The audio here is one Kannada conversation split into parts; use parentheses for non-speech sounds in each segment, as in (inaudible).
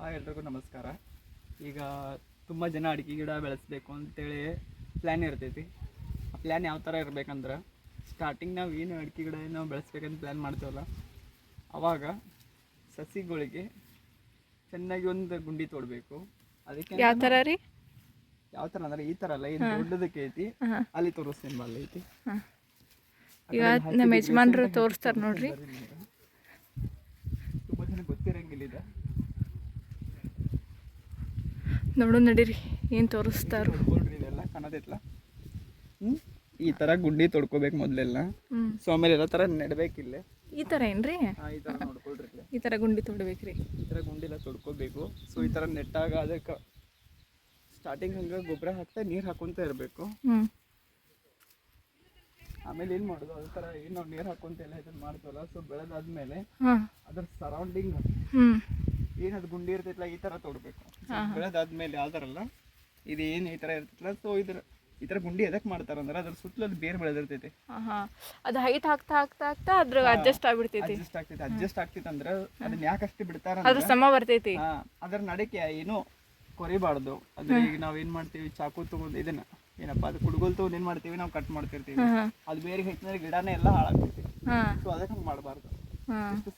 ಹಾಯ್ ಎಲ್ರಿಗೂ ನಮಸ್ಕಾರ. ಈಗ ತುಂಬ ಜನ ಅಡಿಕೆ ಗಿಡ ಬೆಳೆಸಬೇಕು ಅಂತೇಳಿ ಪ್ಲ್ಯಾನ್ ಇರ್ತೈತಿ. ಆ ಪ್ಲ್ಯಾನ್ ಯಾವ ಥರ ಇರ್ಬೇಕಂದ್ರೆ ಸ್ಟಾರ್ಟಿಂಗ್ ನಾವು ಏನು ಅಡಿಕೆ ಗಿಡ ನಾವು ಬೆಳೆಸ್ಬೇಕಂತ ಪ್ಲ್ಯಾನ್ ಮಾಡ್ತೀವಲ್ಲ ಆವಾಗ ಸಸಿಗಳಿಗೆ ಚೆನ್ನಾಗಿ ಒಂದು ಗುಂಡಿ ತೋಡಬೇಕು. ಅದಕ್ಕೆ ಯಾವ ಥರ ರೀ? ಯಾವ ಥರ ಅಂದ್ರೆ ಈ ಥರ ಅಲ್ಲ ಇದು ದೊಡ್ಡದಕ್ಕೆ ಐತಿ ಅಲ್ಲಿ ತೋರಿಸ್ತೀನಿ ಬಲ್ಲ ಐತಿ. ಈಗ ನಮ್ಮ ಯಜಮಾನರು ತೋರಿಸ್ತಾರೆ ನೋಡ್ರಿ. ತುಂಬ ಜನ ಗೊತ್ತಿರಂಗಿಲ್ಲ ಇದು ನೋಡು ನಡೀರಿ. ಏನು ತೋರಿಸ್ತಾರು. ಈ ತರ ಗುಂಡಿ ತೊಡ್ಕೋಬೇಕು ಮೊದಲೆಲ್ಲ. ಸೊ ಆಮೇಲೆ ಎಲ್ಲ ತರ ನೆಡ್ಬೇಕಿಲ್ಲ ಈ ತರ ಏನ್ರಿ? ಈ ತರ ಗುಂಡಿ ತೊಡ್ಬೇಕ್ರಿ. ಈ ತರ ಗುಂಡಿ ಎಲ್ಲ ತೊಡ್ಕೋಬೇಕು. ಸೊ ಈ ತರ ನೆಟ್ಟಾಗ ಅದಕ್ಕೆ ಸ್ಟಾರ್ಟಿಂಗ್ ಹಂಗ ಗೊಬ್ಬರ ಹಾಕ್ತಾ ನೀರು ಹಾಕೊಂತ ಇರಬೇಕು. ಆಮೇಲೆ ಏನು ಮಾಡೋದು? ಅದೇ ತರ ಏನು ನಾವು ನೀರು ಹಾಕೊಂತ ಎಲ್ಲ ಇದನ್ನ ಮಾಡ್ತೇವಲ್ಲ ಸೊ ಬೆಳೆದಾದ್ಮೇಲೆ ಅದ್ರ ಸರೌಂಡಿಂಗ್ ಏನದು ಗುಂಡಿ ಇರ್ತೈತಲ್ಲ ಈ ತರ ತೊಡಬೇಕು. ಬೆಳೆದಾದ್ಮೇಲೆ ಯಾವ್ದಾರಲ್ಲ ಥರ ಅಲ್ಲ ಇದು ಏನು ಈ ಥರ ಇರ್ತೈತಲ್ಲ ಸೊ ಇದ್ರ ಈ ಥರ ಗುಂಡಿ ಎದಕ್ಕೆ ಮಾಡ್ತಾರಂದ್ರೆ ಅದ್ರ ಸುತ್ತಲೂ ಅದು ಬೇರೆ ಬೆಳೆದಿರ್ತೈತಿ. ಅದು ಹೈಟ್ ಹಾಕ್ತಾ ಹಾಕ್ತಾ ಹಾಕ್ತಾ ಅದ್ರ ಅಡ್ಜಸ್ಟ್ ಆಗ್ಬಿಡ್ತೈತಿ. ಅಡ್ಜಸ್ಟ್ ಆಗ್ತೈತಿ ಅಡ್ಜಸ್ಟ್ ಆಗ್ತೈತಿ ಅಂದ್ರೆ ಅದನ್ನ ಯಾಕೆ ಅಷ್ಟು ಬಿಡ್ತಾರ ಅದ್ರ ಸಮ ಬರ್ತೈತಿ. ಅದ್ರ ನಡಕ್ಕೆ ಏನು ಕೊರಿಬಾರ್ದು. ಅದ್ರ ಈಗ ನಾವ್ ಏನ್ ಮಾಡ್ತೀವಿ ಚಾಕು ತಗೊಂಡು ಇದನ್ನ ಏನಪ್ಪಾ ಅದು ಕುಡ್ಗೋಲ್ ತಗೊಂಡು ಏನ್ ಮಾಡ್ತೀವಿ ನಾವು ಕಟ್ ಮಾಡ್ತಿರ್ತೀವಿ. ಅದ್ ಅದು ಬೇರೆ ಹೆಚ್ಚಿನ ಗಿಡನೇ ಎಲ್ಲ ಹಾಳಾಗ್ತೈತಿ. ಸೊ ಅದಕ್ಕೆ ಹಂಗೆ ಮಾಡಬಾರ್ದು.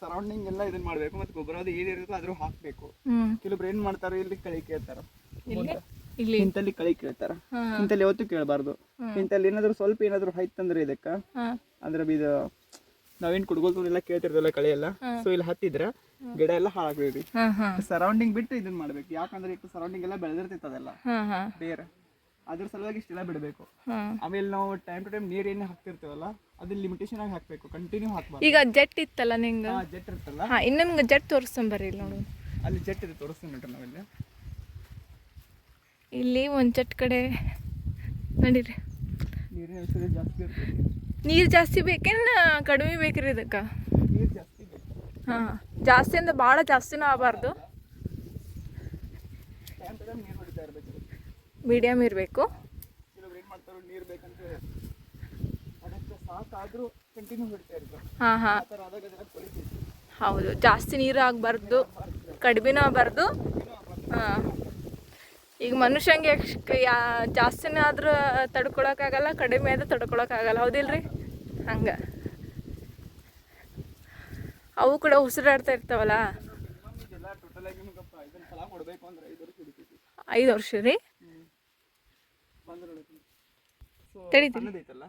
ಸರೌಂಡಿಂಗ್ ಎಲ್ಲ ಇದನ್ನ ಮಾಡ್ಬೇಕು ಮತ್ತೆ ಗೊಬ್ಬರ ಅದು ಏನಿರುತ್ತೋ ಅದ್ರ ಹಾಕ್ಬೇಕು. ಕೆಲವೊಬ್ರು ಏನ್ ಮಾಡ್ತಾರೆ ಇಲ್ಲಿ ಕಳಿ ಕೇಳ್ತಾರ. ಇಲ್ಲಿ. ಇಂತಲ್ಲಿ ಕಳಿ ಕೇಳ್ತಾರ. ಇಂತಲ್ಲಿ ಯಾವತ್ತೂ ಕೇಳಬಾರ್ದು. ಇಂತಲ್ಲಿ ಏನಾದ್ರು ಸ್ವಲ್ಪ ಏನಾದ್ರು ಹೈತಂದ್ರೆ ಇದಕ್ಕ. ಅಂದ್ರೆ ಇದು ನಾವೇನ್ ಕುಡ್ಗೋಲ್ ಕೇಳ್ತಿರ್ತಲ್ಲ ಕಳೆ ಎಲ್ಲ. ಸೊ ಇಲ್ಲಿ ಹತ್ತಿದ್ರ ಗಿಡ ಎಲ್ಲ ಹಾಳಾಗ್ತೈತಿ ಹಾಂ ಹಾಂ. ಸರೌಂಡಿಂಗ್ ಬಿಟ್ಟು ಇದನ್ನ ಮಾಡ್ಬೇಕು. ಯಾಕಂದ್ರೆ ಈಗ ಸರೌಂಡಿಂಗ್ ಎಲ್ಲ ಬೆಳೆದಿರ್ತೈತೆ ಅದೆಲ್ಲ. ಬೇರೆ. ಅದ್ರ ಸಲುವಾಗಿ ಇಷ್ಟೆಲ್ಲ ಬಿಡಬೇಕು. ಆಮೇಲೆ ನಾವು ಟೈಮ್ ಟು ಟೈಮ್ ನೀರ್ ಏನು ಹಾಕ್ತಿರ್ತೇವಲ್ಲ ಅದನ್ನ ಲಿಮಿಟೇಷನ್ ಆಗಿ ಹಾಕ್ಬೇಕು ಕಂಟಿನ್ಯೂ ಹಾಕ್ಬಾರ್ದು. ಈಗ ಜೆಟ್ ಇತ್ತಲ್ಲ ನಿಂಗೆ ಜೆಟ್ ಇರ್ತಲ್ಲ ಹಾಂ ಇನ್ನು ನಿಮ್ಗೆ ಜೆಟ್ ತೋರಿಸ್ಕೊಂಬರ್ರಿ ಇಲ್ಲಿ ನೋಡು. ಅಲ್ಲಿ ಜೆಟ್ ಇದೆ ತೋರಿಸ್ತೀನಿ ನೋಡ್ರಿ ನಾವಿಲ್ಲಿ ಇಲ್ಲಿ. ಒಂದು ಜೆಟ್ ಕಡೆ. ನಡೀರಿ. ನೀರಿನ ಜಾಸ್ತಿ ಇರ್ತೈತಿ ನೀರು ಜಾಸ್ತಿ ಬೇಕೇನು ಕಡಿಮೆ ಬೇಕ್ರಿ ಇದಕ್ಕೆ? ನೀರು ಜಾಸ್ತಿ ಬೇಕು. ಹಾಂ ಜಾಸ್ತಿ ಅಂದ್ರೆ ಭಾಳ ಜಾಸ್ತಿನೂ ಆಗಬಾರ್ದು. ಟೈಮ್ ಟು ಟೈಮ್ ನೀರು ಹೊಡಿತಾ ಇರ್ಬೇಕು. ಮೀಡಿಯಮ್ ಇರಬೇಕು. ಹಾಂ ಹಾಂ. ಹೌದು. ಜಾಸ್ತಿ ನೀರು ಆಗಬಾರ್ದು ಕಡಿಮೆನೂ ಆಗಬಾರ್ದು. ಹಾಂ. ಈಗ ಮನುಷ್ಯಂಗೆ ಎಷ್ಟ್ ಯಾ ಜಾಸ್ತಿನೇ ಆದರೂ ತಡ್ಕೊಳಕ್ಕಾಗಲ್ಲ ಕಡಿಮೆ ಆದರೂ ತಡ್ಕೊಳಕ್ಕಾಗಲ್ಲ. ಹೌದಿಲ್ರಿ? ಹಂಗೆ. ಅವು ಕೂಡ ಉಸಿರಾಡ್ತಾ ಇರ್ತಾವಲ್ಲ? ಐದು ವರ್ಷ ಟೋಟಲ್ ಆಗಿ ನಿಮ್ಗಪ್ಪ ಇದನ್ನ ಫಲ ಕೊಡಬೇಕು ಅಂದ್ರೆ ಐದು ವರ್ಷ ಹಿಡಿತೈತಿ ಐದು ವರ್ಷ ರೀ ಸೊ ತಡೀತೀನಿ. ಸಣ್ಣದೈತಲ್ಲ?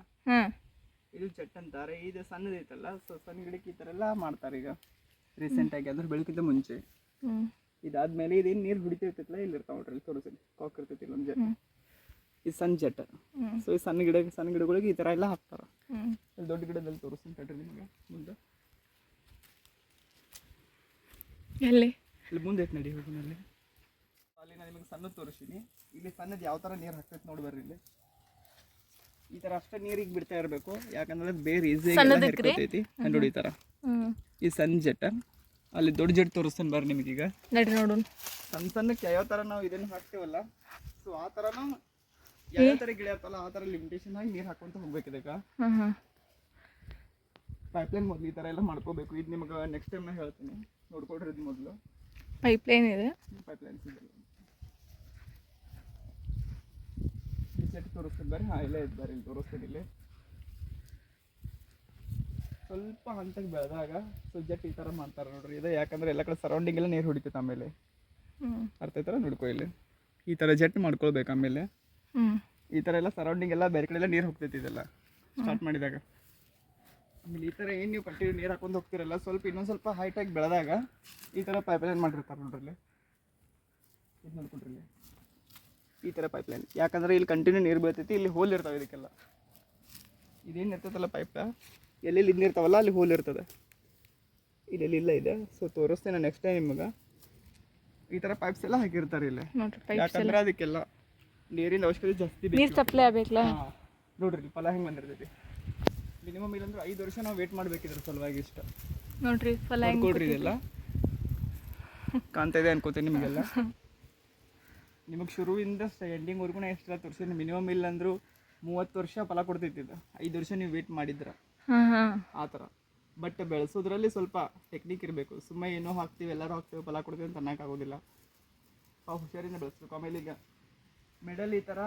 ಇದು ಚಟ್ ಅಂತಾರೆ. ಇದು ಸಣ್ಣದೈತಲ್ಲ? ಸೊ ಸಣ್ಣ ಗಿಡಕ್ಕೆ ಈ ಥರ ಎಲ್ಲ ಮಾಡ್ತಾರೆ ಈಗ. ರೀಸೆಂಟಾಗಿ ಅಂದ್ರೆ ಬೆಳಕಿಂತ ಮುಂಚೆ. ಹ್ಞೂ ಇದಾದ್ಮೇಲೆ ಇದೇನು ನೀರು ಹಿಡಿತಿರ್ತೈತಲ್ಲ ಇಲ್ಲಿ ಇರ್ತಾವ ನೋಡ್ರಿ ಇಲ್ಲಿ ತೋರಿಸಲಿ ಕಾಕ್ ಇರ್ತೈತಿ ಇಲ್ಲೊಂದು ಜಟ್. ಹ್ಮ್. ಇದು ಸಣ್ಣ ಜೆಟ್. ಸೊ ಈ ಸಣ್ಣ ಗಿಡ ಸಣ್ಣ ಗಿಡಗಳಿಗೆ ಈ ಥರ ಎಲ್ಲ ಹಾಕ್ತಾರೆ. ಹ್ಞೂ ಇಲ್ಲಿ ದೊಡ್ಡ ಗಿಡದಲ್ಲಿ ತೋರಿಸ್ತೀನಿ ತಡ್ರಿ ನಿಮಗೆ. ಮುಂದೆ. ಎಲ್ಲಿ? ಇಲ್ಲಿ ಮುಂದೆ ಐತೆ ನಡಿ ಹೋಗಿ ಅಲ್ಲಿ ನಾನು ನಿಮಗೆ ಸಣ್ಣ ತೋರಿಸ್ತೀನಿ. ಇಲ್ಲಿ ಸಣ್ಣದು ಯಾವ ಥರ ನೀರು ಹಾಕ್ತೈತೆ ನೋಡಿ ಬರ್ರಿ ಇಲ್ಲಿ. ಈ ಥರ ಅಷ್ಟೇ ನೀರಿಗೆ ಬಿಡ್ತಾ ಇರಬೇಕು. ಯಾಕಂದ್ರೆ ಅದು ಬೇರೆ ಸಣ್ಣದಕ್ರಿ? ಹಿಡ್ಕೊತೈತಿ ನೋಡಿ ಈ ಥರ ಈ ಸಣ್ಣ ಜಟ್ಟ. ಅಲ್ಲಿ ದೊಡ್ಡ ಜೆಟ್ ತೋರಿಸ್ತೀನಿ ಬರ್ರಿ ಈಗ. ನಡ್ರಿ ನೋಡು ಸಣ್ಣ ಸಣ್ಣಕ್ಕೆ ಯಾವ ಥರ ನಾವು ಇದನ್ನು ಹಾಕ್ತೇವಲ್ಲ ಸೊ ಆ ಥರ ನಾವು ಯಾವ ಥರ ಗಿಡ ಇರ್ತಲ್ಲ ಆ ಥರ ಲಿಮಿಟೇಷನ್ ಆಗಿ ನೀರು ಹಾಕೊಂತ ಹೋಗ್ಬೇಕು ಇದಕ್ಕೆ ಪೈಪ್ಲೈನ್ ಮೊದಲು ಈ ಥರ ಎಲ್ಲ ಮಾಡ್ಕೋಬೇಕು. ಇದು ನಿಮಗೆ ನೆಕ್ಸ್ಟ್ ಟೈಮ್ ನಾನು ಹೇಳ್ತೀನಿ. ನೋಡ್ಕೊಳ್ರಿ ಇದು ಮೊದಲು. ಪೈಪ್ಲೈನ್ ಇದೆ? ಪೈಪ್ಲೈನ್ಸ್ ಇದೆಲ್ಲ ಸೆಟ್ ತೋರಿಸ್ತಿದ್ದಾರೆ. ಹಾಂ ಇಲ್ಲೇ ಇದ್ದಾರೆ ಇಲ್ಲಿ ತೋರಿಸ್ತೀನಿ ಇಲ್ಲಿ. ಸ್ವಲ್ಪ ಹಂತಕ್ಕೆ ಬೆಳೆದಾಗ ಸೊ ಜಟ್ ಈ ಥರ ಮಾಡ್ತಾರೆ ನೋಡ್ರಿ. ಇದು ಯಾಕಂದ್ರೆ ಎಲ್ಲ ಕಡೆ ಸರೌಂಡಿಂಗ್ ಎಲ್ಲ ನೀರು ಹೊಡಿತೈತೆ ಆಮೇಲೆ. ಹ್ಞೂ ಅರ್ಥ ಆಯ್ತಲ್ಲ? ನೋಡ್ಕೊ ಇಲ್ಲಿ. ಈ ಥರ ಜೆಟ್ ಮಾಡ್ಕೊಳ್ಬೇಕು ಆಮೇಲೆ. ಹ್ಞೂ ಈ ಥರ ಎಲ್ಲ ಸರೌಂಡಿಂಗ್ ಎಲ್ಲ ಬೇರೆ ಕಡೆ ಎಲ್ಲ ನೀರು ಹೋಗ್ತೈತಿ ಇದೆಲ್ಲ. ಸ್ಟಾರ್ಟ್ ಮಾಡಿದಾಗ. ಆಮೇಲೆ ಈ ಥರ ಏನು ನೀವು ಕಂಟಿನ್ಯೂ ನೀರು ಹಾಕೊಂಡು ಹೋಗ್ತಿರಲ್ಲ ಸ್ವಲ್ಪ ಇನ್ನೊಂದು ಸ್ವಲ್ಪ ಹೈಟಾಗಿ ಬೆಳೆದಾಗ ಈ ಥರ ಪೈಪ್ಲೈನ್ ಮಾಡಿರ್ತಾರೆ ನೋಡ್ರಿ ಇಲ್ಲಿ. ಇದು ನೋಡ್ಕೊಂಡ್ರಿ ಇಲ್ಲಿ. ಈ ಥರ ಪೈಪ್ಲೈನ್ ಯಾಕಂದ್ರೆ ಇಲ್ಲಿ ಕಂಟಿನ್ಯೂ ನೀರು ಬೀಳ್ತೈತಿ ಇಲ್ಲಿ ಹೋಲ್ ಇರ್ತಾವೆ ಇದಕ್ಕೆಲ್ಲ. ಇದೇನು ಇರ್ತೈತಲ್ಲ ಪೈಪ್ ಎಲ್ಲೆಲ್ಲಿ ಇರ್ತಾವಲ್ಲ ಅಲ್ಲಿ ಹೋಲ್ ಇರ್ತದೆ. ಇದೆಲ್ಲಿ ಇಲ್ಲ ಇದೆ. ಸೊ ತೋರಿಸ್ತೇನೆ ನೆಕ್ಸ್ಟ್ ಟೈಮ್ ನಿಮಗೆ. ಈ ಥರ ಪೈಪ್ಸ್ ಎಲ್ಲ ಹಾಕಿರ್ತಾರೆ ಇಲ್ಲಿ. ಯಾಕಂದ್ರೆ ಅದಕ್ಕೆಲ್ಲ ನೀರಿನ ಅವಶ್ಯಕತೆ ಜಾಸ್ತಿ ನೀರು ಸಪ್ಲೈ ಆಗಬೇಕಲ್ಲ. ನೋಡ್ರಿ ಫಲ ಹೆಂಗೆ ಬಂದಿರ್ತೈತಿ. ಮಿನಿಮಮ್ ಇಲ್ಲಂದ್ರೆ ಐದು ವರ್ಷ ನಾವು ವೇಟ್ ಮಾಡ್ಬೇಕಿದ್ರ ಸಲುವಾಗಿ ಇಷ್ಟ. ನೋಡ್ರಿ ಫಲ ಹೆಂಗೆ ಕೊಡ್ರಿ ಇದೆಲ್ಲ. ಕಾಣ್ತಾ ಇದೆ ಅನ್ಕೋತೀನಿ ನಿಮಗೆಲ್ಲ. (laughs) ನಿಮಗೆ ಶುರುವಿಂದ ಎಂಡಿಂಗ್ವರೆಗೂ ಎಷ್ಟೆಲ್ಲ ತೋರಿಸಿದ್ರೆ ಮಿನಿಮಮ್ ಇಲ್ಲ ಅಂದ್ರು ಮೂವತ್ತು ವರ್ಷ ಫಲ ಕೊಡ್ತೈತಿ ಇದು. ಐದು ವರ್ಷ ನೀವು ವೇಟ್ ಮಾಡಿದ್ರ. ಆ ಥರ. ಬಟ್ ಬೆಳೆಸೋದ್ರಲ್ಲಿ ಸ್ವಲ್ಪ ಟೆಕ್ನಿಕ್ ಇರಬೇಕು. ಸುಮ್ಮನೆ ಏನೋ ಹಾಕ್ತೀವಿ ಎಲ್ಲರೂ ಹಾಕ್ತೀವಿ ಫಲ ಕೊಡ್ತೀವಿ ಅಂತ ಅನ್ನೋಕ್ಕಾಗೋದಿಲ್ಲ ಆ ಹುಷಾರಿಂದ ಬೆಳೆಸ್ಬೇಕು. ಆಮೇಲೆ ಈಗ ಮೆಡಲ್ ಈ ಥರ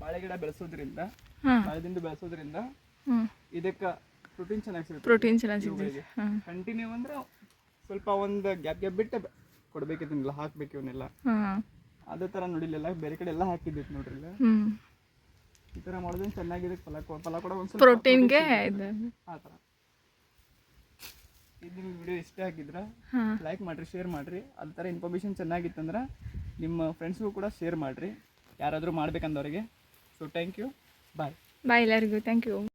ಬಾಳೆ ಗಿಡ ಬೆಳೆಸೋದ್ರಿಂದ ಬಾಳೆದಿಂದ ಬೆಳೆಸೋದ್ರಿಂದ ಇದಕ್ಕೆ ಪ್ರೋಟೀನ್ ಚೆನ್ನಾಗಿ ಸಿಗುತ್ತೆ. ಪ್ರೋಟೀನ್ ಚೆನ್ನಾಗಿ ಸಿಗುತ್ತೆ. ಕಂಟಿನ್ಯೂ ಅಂದ್ರೆ ಸ್ವಲ್ಪ ಒಂದು ಗ್ಯಾಪ್ ಗ್ಯಾಪ್ ಬಿಟ್ಟು ಕೊಡ್ಬೇಕು ಇದನ್ನೆಲ್ಲ ಹಾಕ್ಬೇಕು ಇವನ್ನೆಲ್ಲ. ಅದೇ ತರ ನೋಡಿಲ್ಲ ಬೇರೆ ಕಡೆ ಎಲ್ಲ ಹಾಕಿದ್ದಿತ್ತು ನೋಡ್ರಿ ಈ ತರ ಮಾಡೋದ್ರಿಂದ ಚೆನ್ನಾಗಿದೆ? ಫಲ ಫಲ ಕೂಡ ಒಂದು ಪ್ರೋಟೀನ್ಗೆ ಆ ಥರ ಇದು ನಿಮ್ಗೆ ವಿಡಿಯೋ ಇಷ್ಟ ಆಗಿದ್ರೆ ಲೈಕ್ ಮಾಡ್ರಿ ಶೇರ್ ಮಾಡ್ರಿ. ಅದ ತರ ಇನ್ಫಾರ್ಮೇಷನ್ ಚೆನ್ನಾಗಿತ್ತಂದ್ರ ನಿಮ್ಮ ಫ್ರೆಂಡ್ಸ್ಗೂ ಕೂಡ ಶೇರ್ ಮಾಡ್ರಿ. ಯಾರಾದರೂ ಮಾಡ್ಬೇಕಂದವ್ರಿಗೆ. So thank you bye bye ಎಲ್ಲರಿಗೂ. Thank you